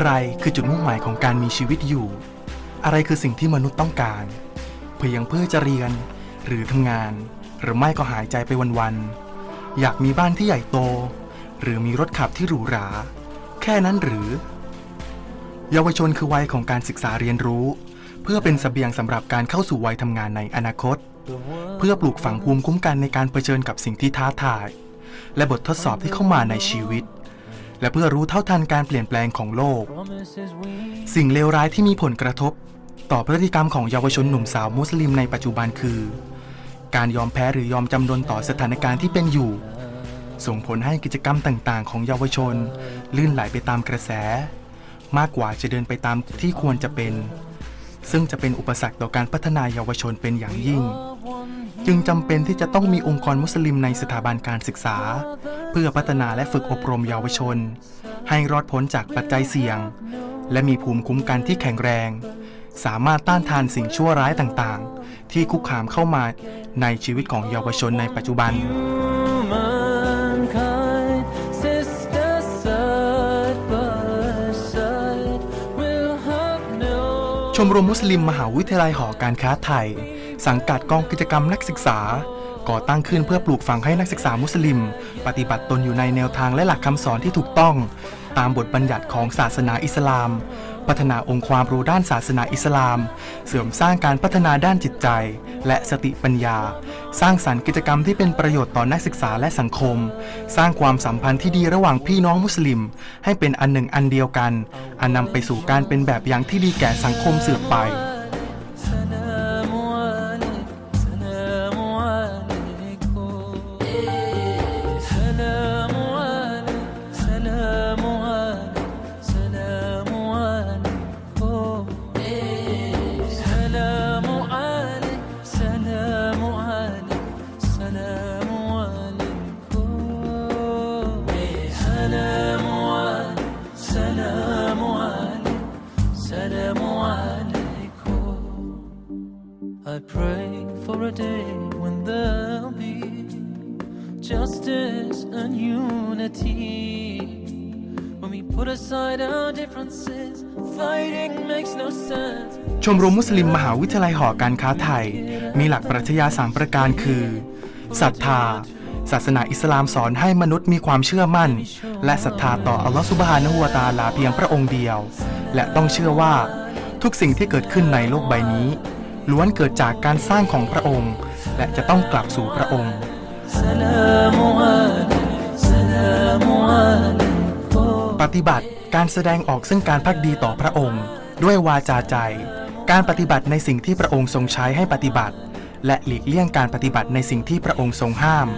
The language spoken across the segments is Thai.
อะไรคือจุดมุ่งหมายของการมีชีวิตอยู่ อะไรคือสิ่งที่มนุษย์ต้องการ เพียงเพื่อจะเรียน หรือทำงาน หรือไม่ก็หายใจไปวันๆ อยากมีบ้านที่ใหญ่โต หรือมีรถขับที่หรูหรา แค่นั้นหรือ เยาวชนคือวัยของการศึกษาเรียนรู้ เพื่อเป็นสเสบียงสำหรับการเข้าสู่วัยทำงานในอนาคต เพื่อปลูกฝังภูมิคุ้มกันในการเผชิญกับสิ่งที่ท้าทาย และบททดสอบที่เข้ามาในชีวิต และเพื่อรู้เท่าทันการเปลี่ยนแปลงของโลก สิ่งเลวร้ายที่มีผลกระทบ ต่อพฤติกรรมของเยาวชนหนุ่มสาวมุสลิมในปัจจุบันคือ การยอมแพ้หรือยอมจำนนต่อสถานการณ์ที่เป็นอยู่ ส่งผลให้กิจกรรมต่างๆ ของเยาวชน ลื่นไหลไปตามกระแส มากกว่าจะเดินไปตามที่ควรจะเป็น ซึ่งจะเป็นอุปสรรคต่อการพัฒนาเยาวชนเป็นอย่างยิ่ง จึงจำเป็นที่จะต้องมีองค์กรมุสลิมในสถาบันการศึกษา เพื่อพัฒนาและฝึกอบรมเยาวชน ให้รอดพ้นจากปัจจัยเสี่ยง และมีภูมิคุ้มกันที่แข็งแรง สามารถต้านทานสิ่งชั่วร้ายต่างๆ ที่คุกคามเข้ามาในชีวิตของเยาวชนในปัจจุบัน ชมรมมุสลิมมหาวิทยาลัยหอการค้าไทย สังกัดกองกิจกรรมนักศึกษา ก่อตั้งขึ้นเพื่อปลูกฝังให้นักศึกษามุสลิม ปฏิบัติตนอยู่ในแนวทางและหลักคำสอนที่ถูกต้อง ตามบทบัญญัติของศาสนาอิสลาม พัฒนาองค์ความรู้ด้านศาสนาอิสลาม เสริมสร้างการพัฒนาด้านจิตใจ และสติปัญญา สร้างสรรค์กิจกรรมที่เป็นประโยชน์ต่อนักศึกษาและสังคม สร้างความสัมพันธ์ที่ดีระหว่างพี่น้องมุสลิม ให้เป็นอันหนึ่งอันเดียวกัน อันนำไปสู่การเป็นแบบอย่างที่ดีแก่สังคมสืบไป put aside our differences, fighting makes no sense. ชมรมมุสลิมมหาวิทยาลัยหอการค้าไทย มีหลักปรัชญาสามประการคือศรัทธา ศาสนาอิสลามสอนให้มนุษย์มีความเชื่อมั่น และศรัทธาต่ออัลลอฮฺซุบฮานะฮูวะตะอาลาเพียงพระองค์เดียว และต้องเชื่อว่า ทุกสิ่งที่เกิดขึ้นในโลกใบนี้ ล้วนเกิดจากการสร้างของพระองค์ และจะต้องกลับสู่พระองค์ ฏิบัติการแสดงออกซึ่งการพักดีต่อพระองค์ ด้วยวาจาใจ การปฏิบัติในสิ่งที่พระองค์ทรงใช้ให้ปฏิบัติ และหลีกเลี่ยงการปฏิบัติในสิ่งที่พระองค์ทรงห้าม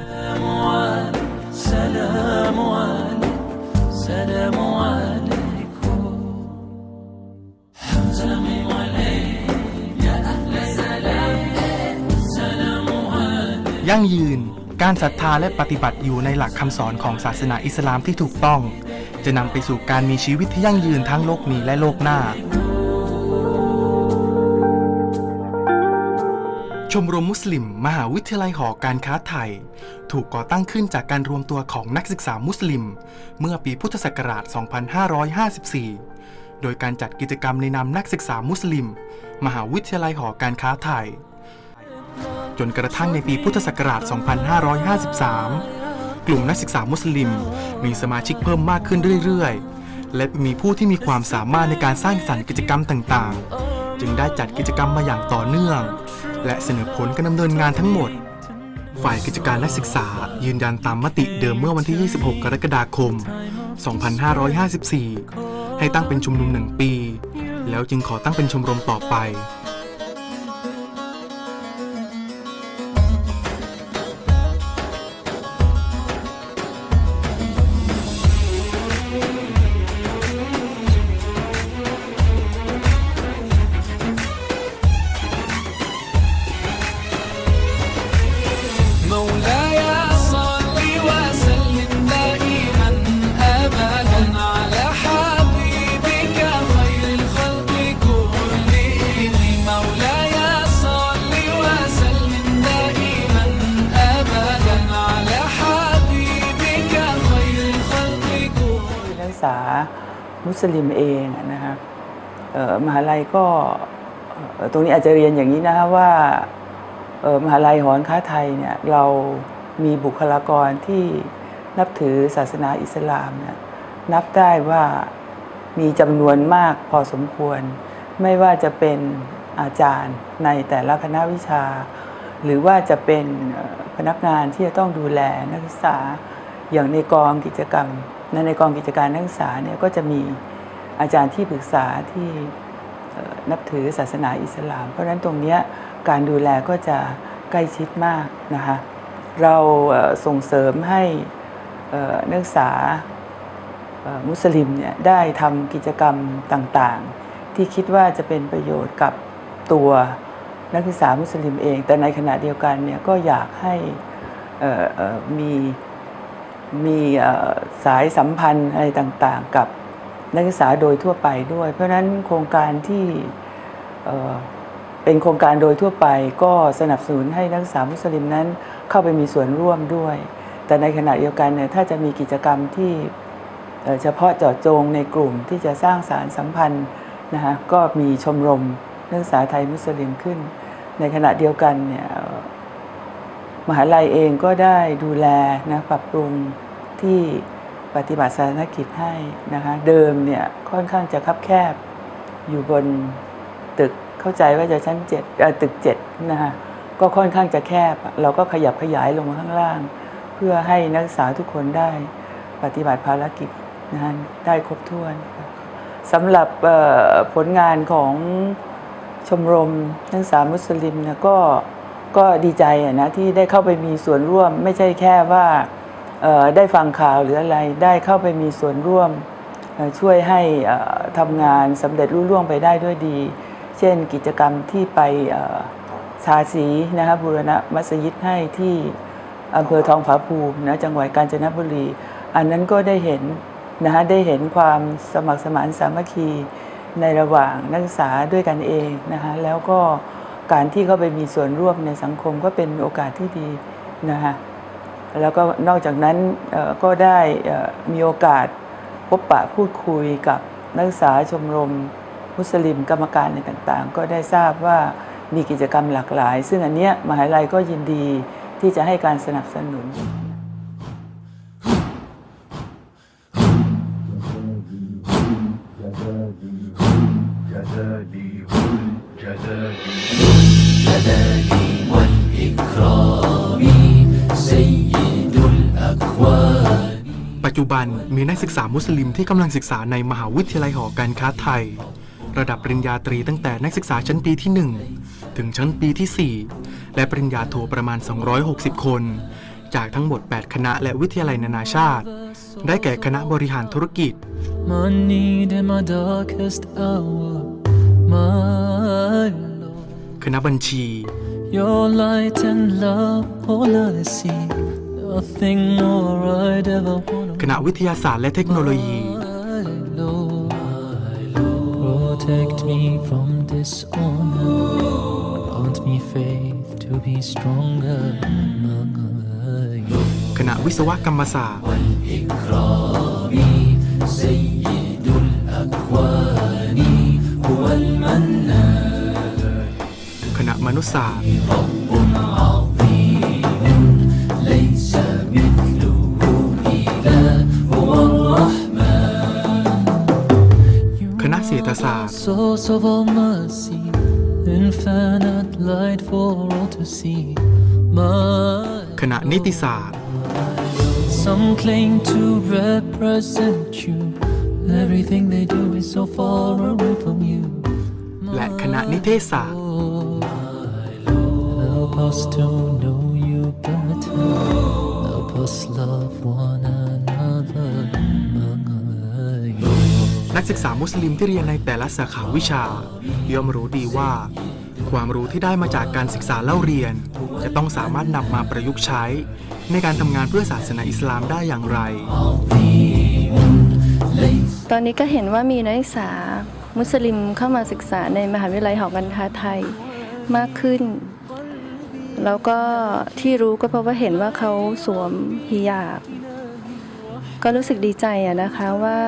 ยั่งยืนการศรัทธาและปฏิบัติอยู่ในหลักคำสอนของศาสนาอิสลามที่ถูกต้อง จะนำไปสู่การมีชีวิตที่ยั่งยืนทั้งโลกนี้และโลกหน้า ชมรมมุสลิม มหาวิทยาลัยหอการค้าไทย ถูกก่อตั้งขึ้นจากการรวมตัวของนักศึกษามุสลิม เมื่อปีพุทธศักราช 2554 โดยการจัดกิจกรรมในนามนักศึกษามุสลิม มหาวิทยาลัยหอการค้าไทย จนกระทั่งในปีพุทธศักราช 2553 กลุ่มนักศึกษามุสลิม มีสมาชิกเพิ่มมากขึ้นเรื่อยๆ และมีผู้ที่มีความสามารถในการสร้างสรรค์กิจกรรมต่างๆ จึงได้จัดกิจกรรมมาอย่างต่อเนื่อง และเสนอผลการดำเนินงานทั้งหมด ฝ่ายกิจการนักศึกษายืนยันตามมติเดิมเมื่อวันที่ 26 กรกฎาคม 2554 ให้ตั้งเป็นชุมนุมหนึ่งปี แล้วจึงขอตั้งเป็นชมรมต่อไป มุสลิมเองนะคะมหาลัยก็ตรงนี้อาจจะเรียนอย่างนี้นะคะว่ามหาลัยหอนค้าไทยเนี่ยเรามีบุคลากรที่นับถือศาสนาอิสลามเนี่ยนับได้ว่ามีจำนวนมากพอสมควร ไม่ว่าจะเป็นอาจารย์ในแต่ละคณะวิชา หรือว่าจะเป็นพนักงานที่จะต้องดูแลนักศึกษาอย่างในกองกิจกรรม ในกองกิจการนักศึกษาเนี่ยก็จะมีอาจารย์ที่ปรึกษาที่นับถือศาสนาอิสลาม เพราะฉะนั้นตรงนี้การดูแลก็จะใกล้ชิดมากนะคะเราส่งเสริมให้นักศึกษามุสลิมเนี่ยได้ทำกิจกรรมต่างๆ ที่คิดว่าจะเป็นประโยชน์กับตัวนักศึกษามุสลิมเอง แต่ในขณะเดียวกันเนี่ยก็อยากให้มี มีสายสัมพันธ์อะไรต่างๆ กับนักศึกษาโดยทั่วไปด้วย เพราะฉะนั้นโครงการที่เอ่อเป็นโครงการโดยทั่วไปก็สนับสนุนให้นักศึกษามุสลิมนั้นเข้าไปมีส่วนร่วมด้วย แต่ในขณะเดียวกันเนี่ยถ้าจะมีกิจกรรมที่เฉพาะเจาะจงในกลุ่มที่จะสร้างสารสัมพันธ์นะคะก็มีชมรมนักศึกษาไทยมุสลิมขึ้น ในขณะเดียวกันเนี่ยมหาลัยเองก็ได้ดูแลนะปรับปรุง ที่ปฏิบัติศาสนกิจให้นะคะเดิมเนี่ยค่อนข้างจะคับแคบอยู่บนตึกเข้าใจว่าจะชั้นเจ็ดตึกเจ็ดนะคะก็ค่อนข้างจะแคบ เราก็ขยับขยายลงมาข้างล่าง เพื่อให้นักศึกษาทุกคนได้ปฏิบัติภารกิจนะะได้ครบถ้วนสำหรับผลงานของชมรมนักศึกษามุสลิมนะก็ก็ดีใจนะที่ได้เข้าไปมีส่วนร่วมไม่ใช่แค่ว่า ได้ฟังข่าวหรืออะไรได้เข้าไปมีส่วนร่วมช่วยให้ทำงานสำเร็จรุ่ล่วงไปได้ด้วยดี เช่นกิจกรรมที่ไปเอ่อทาสีนะครับบูรณะมัสยิดให้ที่อำเภอทองผาภูมินะจังหวัดกาญจนบุรี อันนั้นก็ได้เห็นนะฮะได้เห็นความสมัครสมานสามัคคีในระหว่างนักศึกษาด้วยกันเองนะคะแล้วก็การที่เข้าไปมีส่วนร่วมในสังคมก็เป็นโอกาสที่ดีนะคะ แล้วก็นอกจากนั้นก็ได้มีโอกาสพบปะพูดคุยกับนักศึกษาชมรมมุสลิมกรรมการในต่างๆ ก็ได้ทราบว่ามีกิจกรรมหลากหลาย ซึ่งอันเนี้ยมหาลัยก็ยินดีที่จะให้การสนับสนุน จจุบันมีนักศึกษามุสลิมที่กำลังศึกษาในมหาวิทยาลัยหอการค้าไทย ระดับปริญญาตรีตั้งแต่นักศึกษาชั้นปีที่ 1 ถึงชั้นปีที่ 4 และปริญญาโทประมาณ 260 คน จากทั้งหมด 8 คณะและวิทยาลัยนานาชาติ ได้แก่คณะบริหารธุรกิจ My need in my darkest hour, my Lord. คณะบัญชี Your light and love, all I seek. Nothing more I'd ever want. คณะวิทยาศาสตร์และเทคโนโลยี My Lord, protect me from dishonor. Grant me faith to be stronger. My Lord. คณะวิศวกรรมศาสตร์ إكرامي سيد الأكوان هو المنان คณะมนุษยศาสตร์ ณะเศรษฐศาสตร์ Source of all mercy infinite light for all to see my คณะนิติศาสตร์ Some claim to represent you. Everything they do is so far away from you. และคณะนิเทศศาสตร์ Help us to know you better. Help us love one นักศึกษามุสลิมที่เรียนในแต่ละสาขาวิชา ย่อมรู้ดีว่า ความรู้ที่ได้มาจากการศึกษาเล่าเรียน จะต้องสามารถนำมาประยุกต์ใช้ ในการทำงานเพื่อศาสนาอิสลามได้อย่างไร ตอนนี้ก็เห็นว่ามีนักศึกษามุสลิมเข้ามาศึกษาในมหาวิทยาลัยหอการค้าไทยมากขึ้น แล้วก็ที่รู้ก็เพราะว่าเห็นว่าเขาสวมฮิญาบ ก็รู้สึกดีใจอะนะคะว่า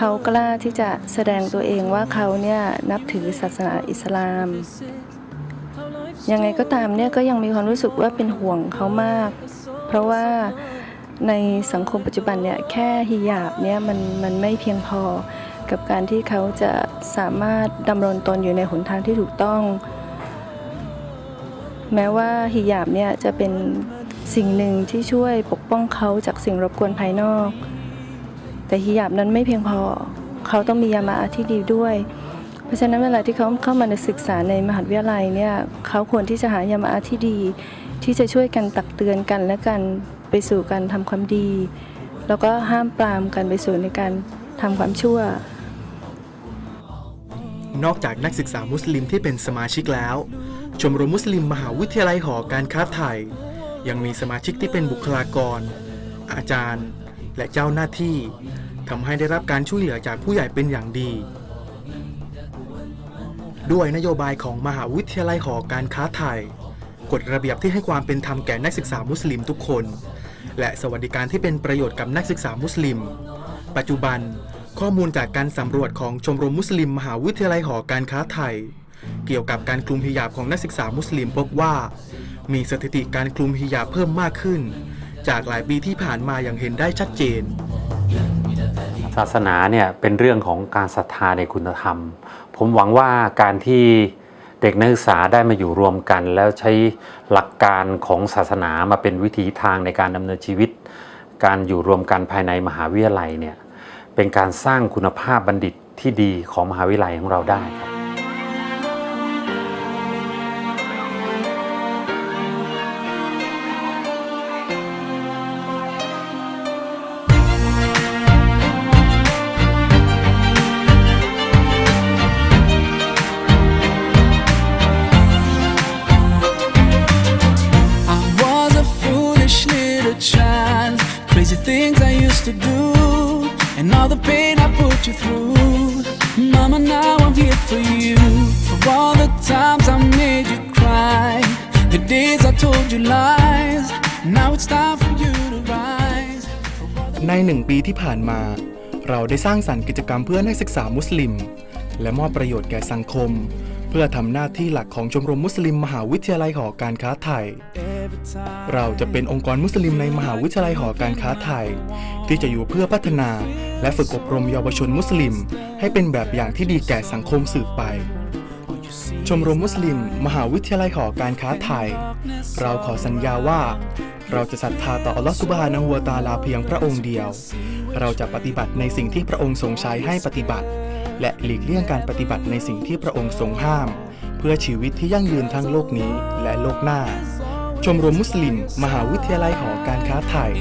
เขากล้าที่จะแสดงตัวเองว่าเขาเนี่ยนับถือศาสนาอิสลาม ยังไงก็ตามเนี่ยก็ยังมีความรู้สึกว่าเป็นห่วงเขามาก เพราะว่าในสังคมปัจจุบันเนี่ยแค่ฮิญาบเนี่ยมันมันไม่เพียงพอกับการที่เขาจะสามารถดำรงตนอยู่ในหนทางที่ถูกต้อง แม้ว่าฮิญาบเนี่ยจะเป็นสิ่งหนึ่งที่ช่วยปกป้องเขาจากสิ่งรบกวนภายนอก แต่ฮิญาบนั้นไม่เพียงพอ เขาต้องมียามาอาที่ดีด้วย เพราะฉะนั้นเวลาที่เขาเข้ามาในศึกษาในมหาวิทยาลัยเนี่ยเขาควรที่จะหายามาอาที่ดี ที่จะช่วยกันตักเตือนกันและกันไปสู่การทำความดี แล้วก็ห้ามปรามกันไปสู่ในการทำความชั่วนอกจากนักศึกษามุสลิมที่เป็นสมาชิกแล้ว ชมรมมุสลิมมหาวิทยาลัยหอการค้าไทย ยังมีสมาชิกที่เป็นบุคลากร อาจารย์ และเจ้าหน้าที่ทำให้ได้รับการช่วยเหลือจากผู้ใหญ่เป็นอย่างดี ด้วยนโยบายของมหาวิทยาลัยหอการค้าไทยกฎระเบียบที่ให้ความเป็นธรรมแก่นักศึกษามุสลิมทุกคน และสวัสดิการที่เป็นประโยชน์กับนักศึกษามุสลิม ปัจจุบันข้อมูลจากการสำรวจของชมรมมุสลิม มหาวิทยาลัยหอการค้าไทย เกี่ยวกับการคลุมฮิญาบของนักศึกษามุสลิมพบว่า มีสถิติการคลุมฮิญาบเพิ่มมากขึ้น จากหลายปีที่ผ่านมาอย่างเห็นได้ชัดเจน ศาสนาเนี่ยเป็นเรื่องของการศรัทธาในคุณธรรม ผมหวังว่าการที่เด็กนักศึกษาได้มาอยู่รวมกัน แล้วใช้หลักการของศาสนามาเป็นวิถีทางในการดำเนินชีวิต การอยู่รวมกันภายในมหาวิทยาลัยเนี่ยเป็นการสร้างคุณภาพบัณฑิตที่ดีของมหาวิทยาลัยของเราได้ครับ ในหนึ่งปีที่ผ่านมา เราได้สร้างสรรค์กิจกรรมเพื่อนักศึกษามุสลิม และมอบประโยชน์แก่สังคม เพื่อทำหน้าที่หลักของชมรมมุสลิม มหาวิทยาลัยหอการค้าไทย เราจะเป็นองค์กรมุสลิมในมหาวิทยาลัยหอการค้าไทย ที่จะอยู่เพื่อพัฒนา และฝึกอบรมเยาวชนมุสลิม ให้เป็นแบบอย่างที่ดีแก่สังคมสืบไป ชมรมมุสลิม มหาวิทยาลัยหอการค้าไทย เราขอสัญญาว่า เราจะศรัทธาต่ออัลลอฮฺซุบฮานะฮูวตาลาเพียงพระองค์เดียว เราจะปฏิบัติในสิ่งที่พระองค์ทรงใช้ให้ปฏิบัติ และหลีกเลี่ยงการปฏิบัติในสิ่งที่พระองค์ทรงห้าม เพื่อชีวิตที่ยั่งยืนทั้งโลกนี้และโลกหน้า ชมรมมุสลิม มหาวิทยาลัยหอการค้าไทย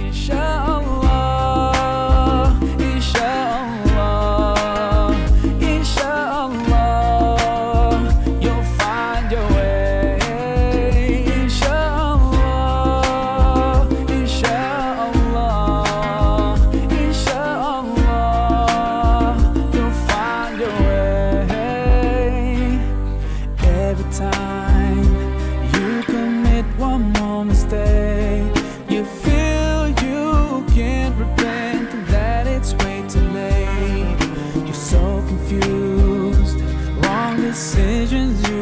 confused, wrong decisions